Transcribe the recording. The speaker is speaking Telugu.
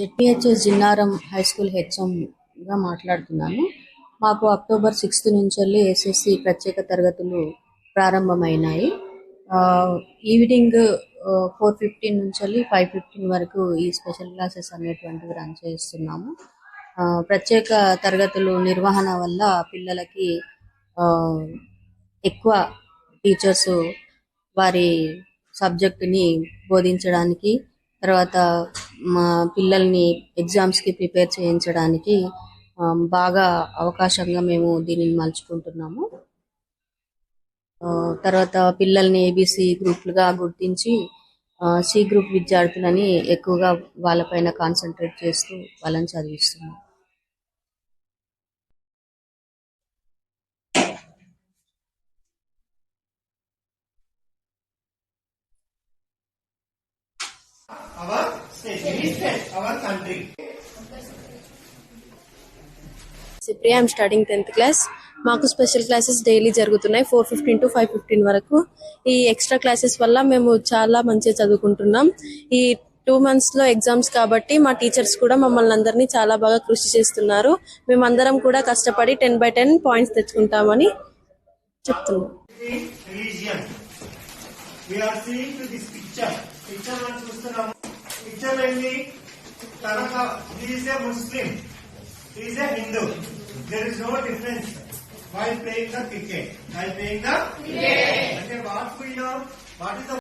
జెడ్పిహెచ్ఎస్ జిన్నారం హై స్కూల్ హెచ్ఎంగా మాట్లాడుతున్నాను మాకు అక్టోబర్ సిక్స్త్ నుంచి వెళ్ళి ఎస్ఎస్సి ప్రత్యేక తరగతులు ప్రారంభమైనాయి. ఆ, ఈవినింగ్ ఫోర్ ఫిఫ్టీన్ నుంచి వెళ్ళి ఫైవ్ ఫిఫ్టీన్ వరకు ఈ స్పెషల్ క్లాసెస్ అనేటువంటివి రన్ చేస్తున్నాము. ఆ, ప్రత్యేక తరగతులు నిర్వహణ వల్ల పిల్లలకి ఆ, ఎక్కువ టీచర్స్ వారి సబ్జెక్టుని బోధించడానికి తర్వాత మా పిల్లల్ని ఎగ్జామ్స్కి ప్రిపేర్ చేయించడానికి బాగా అవకాశంగా మేము దీనిని మలుచుకుంటున్నాము. తర్వాత పిల్లల్ని ఏబిసి గ్రూప్లుగా గుర్తించి సి గ్రూప్ విద్యార్థులని ఎక్కువగా వాళ్ళపైన కాన్సన్ట్రేట్ చేస్తూ వాళ్ళని చదివిస్తున్నాం. సిప్రియా ఐమ్ స్టార్టింగ్ టెన్త్ క్లాస్ మాకు స్పెషల్ క్లాసెస్ డైలీ జరుగుతున్నాయి four fifteen to five fifteen వరకు. ఈ ఎక్స్ట్రా క్లాసెస్ వల్ల మేము చాలా మంచిగా చదువుకుంటున్నాం. ఈ టూ మంత్స్లో ఎగ్జామ్స్ కాబట్టి మా టీచర్స్ కూడా మమ్మల్ని అందరినీ చాలా బాగా కృషి చేస్తున్నారు. మేమందరం కూడా కష్టపడి టెన్ బై టెన్ పాయింట్స్ తెచ్చుకుంటామని చెప్తున్నాం. We are seeing to this picture. Picture మనం చూస్తున్నాము. పిక్చర్ ఏంటి తనక is a Muslim is a Hindu there is no difference why playing the cricket why playing the అంటే what we know what is the